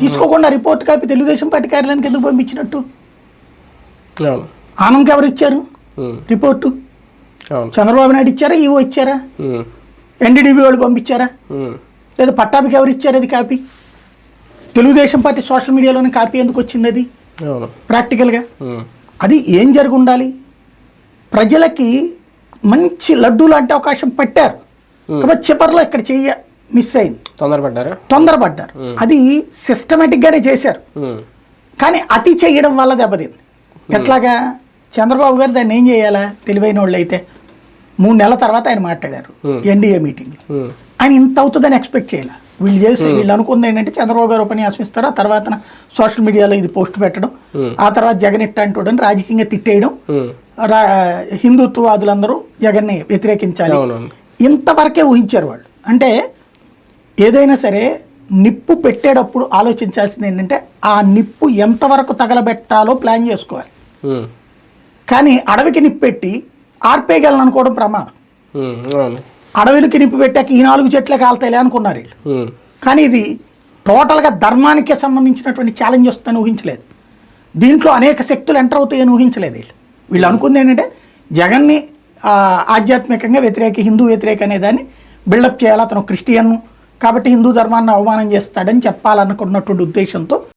తీసుకోకుండా report copy Telugu Desam party కార్యాలయానికి ఎందుకు పంపించినట్టు? అవును. ఆనంద్ ఎవరు ఇచ్చారు? రిపోర్టు? చంద్రబాబు నాయుడు ఇచ్చారా? ఈవో ఇచ్చారా? ఎన్డీడీబీ వాళ్ళు పంపించారా? లేదా పట్టాభికి ఎవరు ఇచ్చారు అది కాపీ? తెలుగుదేశం పార్టీ సోషల్ మీడియాలోనే కాపీ ఎందుకు వచ్చింది అది? ప్రాక్టికల్గా? అది ఏం జరిగి ఉండాలి ప్రజలకి మంచి లడ్డు లాంటి అవకాశం పెట్టారు. కాబట్టి చివరిలో ఇక్కడ చెయ్య మిస్ అయింది. తొందరపడ్డారా? తొందరపడ్డారు. అది సిస్టమేటిక్గానే చేశారు. కానీ అతి చేయడం వల్ల దెబ్బతింది. ఎట్లాగా? చంద్రబాబు గారు దాన్ని ఏం చేయాలా? తెలివైన వాళ్ళు అయితే మూడు నెలల తర్వాత ఆయన మాట్లాడారు. ఎన్డీఏ మీటింగ్లో. ఉమ్, ఆయన ఇంత అవుతుందని ఎక్స్పెక్ట్ చేయాలి? వీళ్ళు చేసి వీళ్ళు అనుకుంది ఏంటంటే చంద్రబాబు గారు ఉపన్యాసం ఇస్తారు ఆ తర్వాత సోషల్ మీడియాలో ఇది పోస్ట్ పెట్టడం ఆ తర్వాత జగన్ ఇట్ట అంటూడని రాజకీయంగా తిట్టేయడం హిందుత్వవాదులందరూ జగన్ని వ్యతిరేకించాలి. ఇంతవరకే ఊహించారు వాళ్ళు. అంటే ఏదైనా సరే నిప్పు పెట్టేటప్పుడు ఆలోచించాల్సింది ఏంటంటే ఆ నిప్పు ఎంతవరకు తగలబెట్టాలో ప్లాన్ చేసుకోవాలి. కానీ అడవికి నిప్పు పెట్టి ఆర్పేయగలను అనుకోవడం ప్రమాదం అడవికి నిప్పు పెట్టాక ఈ నాలుగు చెట్లే కాలుతాయిలే అనుకున్నారు వీళ్ళు. కానీ ఇది టోటల్గా ధర్మానికే సంబంధించినటువంటి ఛాలెంజ్ వస్తుందని ఊహించలేదు. దీంట్లో అనేక శక్తులు ఎంటర్ అవుతాయని ఊహించలేదు వీళ్ళు. వీళ్ళు అనుకుంది ఏంటంటే జగన్ని ఆధ్యాత్మికంగా వ్యతిరేక హిందూ వ్యతిరేక అనేదాన్ని బిల్డప్ చేయాలి. అతను క్రిస్టియన్ కాబట్టి హిందూ ధర్మాన్ని అవమానం చేస్తాడని చెప్పాలనుకున్నటువంటి ఉద్దేశంతో